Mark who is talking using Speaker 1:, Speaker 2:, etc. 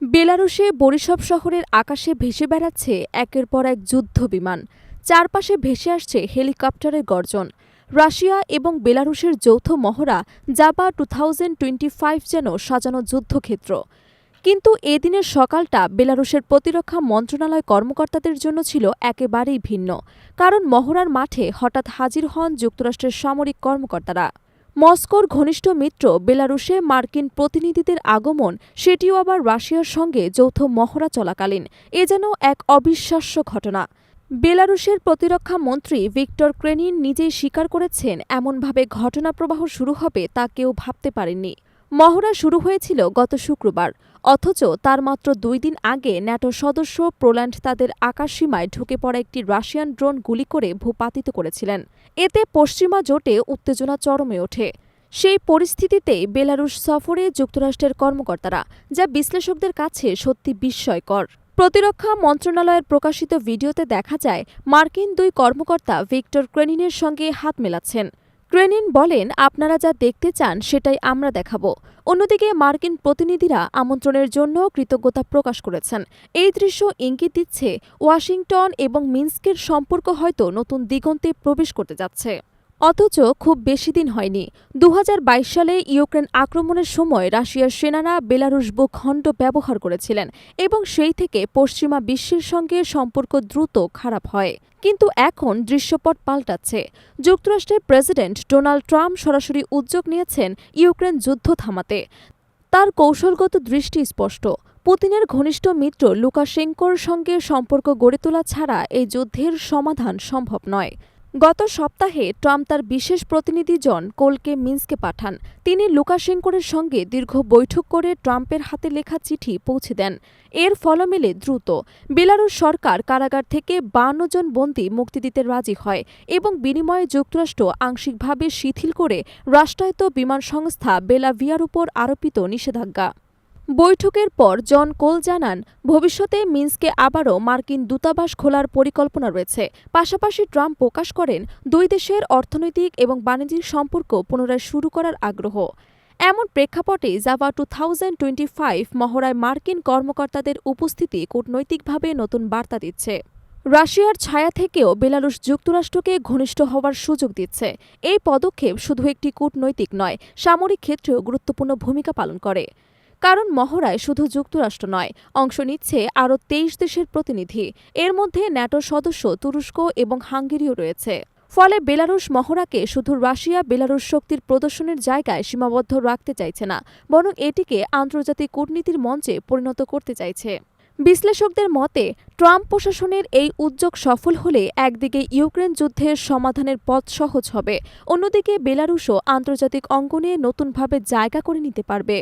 Speaker 1: বেলারুশে বরিসব শহরের আকাশে ভেসে বেড়াচ্ছে একের পর এক যুদ্ধ বিমান। চারপাশে ভেসে আসছে হেলিকপ্টারের গর্জন। রাশিয়া এবং বেলারুশের যৌথ মহড়া জাবা টু থাউজেন্ড টোয়েন্টি ফাইভ যেন সাজানো যুদ্ধক্ষেত্র। কিন্তু এদিনের সকালটা বেলারুশের প্রতিরক্ষা মন্ত্রণালয় কর্মকর্তাদের জন্য ছিল একেবারেই ভিন্ন। কারণ মহড়ার মাঠে হঠাৎ হাজির হন যুক্তরাষ্ট্রের সামরিক কর্মকর্তারা। মস্কোর ঘনিষ্ঠ মিত্র বেলারুশে মার্কিন প্রতিনিধিদের আগমন, সেটিও আবার রাশিয়ার সঙ্গে যৌথ মহড়া চলাকালীন। এ যেন এক অবিশ্বাস্য ঘটনা। বেলারুশের প্রতিরক্ষা মন্ত্রী ভিক্টর ক্রেনিন নিজেই স্বীকার করেছেন, এমনভাবে ঘটনাপ্রবাহ শুরু হবে তা কেউ ভাবতে পারেননি। মহড়া শুরু হয়েছিল গত শুক্রবার, অথচ তার মাত্র দুই দিন আগে ন্যাটো সদস্য পোল্যান্ড তাদের আকাশসীমায় ঢুকে পড়া একটি রাশিয়ান ড্রোন গুলি করে ভূপাতিত করেছিলেন। এতে পশ্চিমা জোটে উত্তেজনা চরমে ওঠে। সেই পরিস্থিতিতেই বেলারুশ সফরে যুক্তরাষ্ট্রের কর্মকর্তারা, যা বিশ্লেষকদের কাছে সত্যি বিস্ময়কর। প্রতিরক্ষা মন্ত্রণালয়ের প্রকাশিত ভিডিওতে দেখা যায়, মার্কিন দুই কর্মকর্তা ভিক্টর ক্রেনিনের সঙ্গে হাত মেলাচ্ছেন। ক্রেনিন বলেন, আপনারা যা দেখতে চান সেটাই আমরা দেখাব। অন্যদিকে মার্কিন প্রতিনিধিরা আমন্ত্রণের জন্য কৃতজ্ঞতা প্রকাশ করেছেন। এই দৃশ্য ইঙ্গিত দিচ্ছে, ওয়াশিংটন এবং মিন্স্কের সম্পর্ক হয়তো নতুন দিগন্তে প্রবেশ করতে যাচ্ছে। অথচ খুব বেশি দিন হয়নি। দু হাজার বাইশ সালে ইউক্রেন আক্রমণের সময় রাশিয়ার সেনারা বেলারুশ ভূখণ্ড ব্যবহার করেছিলেন এবং সেই থেকে পশ্চিমা বিশ্বের সঙ্গে সম্পর্ক দ্রুত খারাপ হয়। কিন্তু এখন দৃশ্যপট পাল্টাচ্ছে। যুক্তরাষ্ট্রের প্রেসিডেন্ট ডোনাল্ড ট্রাম্প সরাসরি উদ্যোগ নিয়েছেন ইউক্রেন যুদ্ধ থামাতে। তার কৌশলগত দৃষ্টি স্পষ্ট। পুতিনের ঘনিষ্ঠ মিত্র লুকাশেঙ্কোর সঙ্গে সম্পর্ক গড়ে তোলা ছাড়া এই যুদ্ধের সমাধান সম্ভব নয়। গত সপ্তাহে ট্রাম্প তার বিশেষ প্রতিনিধি জন কোলকে মিন্সকে পাঠান। তিনি লুকাশেঙ্কোরের সঙ্গে দীর্ঘ বৈঠক করে ট্রাম্পের হাতে লেখা চিঠি পৌঁছে দেন। এর ফল মেলে দ্রুত বেলারুশ সরকার কারাগার থেকে বান্ন জন বন্দী মুক্তি দিতে রাজি হয় এবং বিনিময়ে যুক্তরাষ্ট্র আংশিকভাবে শিথিল করে রাষ্ট্রায়ত্ত বিমান সংস্থা বেলাভিয়ার উপর আরোপিত নিষেধাজ্ঞা। বৈঠকের পর জন কোল জানান, ভবিষ্যতে মিন্সকে আবারও মার্কিন দূতাবাস খোলার পরিকল্পনা রয়েছে। পাশাপাশি ট্রাম্প প্রকাশ করেন, দুই দেশের অর্থনৈতিক এবং বাণিজ্যিক সম্পর্ক পুনরায় শুরু করার আগ্রহ। এমন প্রেক্ষাপটে Java two thousand twenty five মহড়ায় মার্কিন কর্মকর্তাদের উপস্থিতি কূটনৈতিকভাবে নতুন বার্তা দিচ্ছে। রাশিয়ার ছায়া থেকেও বেলারুশ যুক্তরাষ্ট্রকে ঘনিষ্ঠ হওয়ার সুযোগ দিচ্ছে। এই পদক্ষেপ শুধু একটি কূটনৈতিক নয়, সামরিক ক্ষেত্রেও গুরুত্বপূর্ণ ভূমিকা পালন করে। কারণ মহড়ায় শুধু যুক্তরাষ্ট্র নয়, অংশ নিচ্ছে আরও তেইশ দেশের প্রতিনিধি। এর মধ্যে ন্যাটোর সদস্য তুরস্ক এবং হাঙ্গেরিও রয়েছে। ফলে বেলারুশ মহড়াকে শুধু রাশিয়া বেলারুশ শক্তির প্রদর্শনের জায়গায় সীমাবদ্ধ রাখতে চাইছে না, বরং এটিকে আন্তর্জাতিক কূটনীতির মঞ্চে পরিণত করতে চাইছে। বিশ্লেষকদের মতে, ট্রাম্প প্রশাসনের এই উদ্যোগ সফল হলে একদিকে ইউক্রেন যুদ্ধের সমাধানের পথ সহজ হবে, অন্যদিকে বেলারুশও আন্তর্জাতিক অঙ্গনে নতুনভাবে জায়গা করে নিতে পারবে।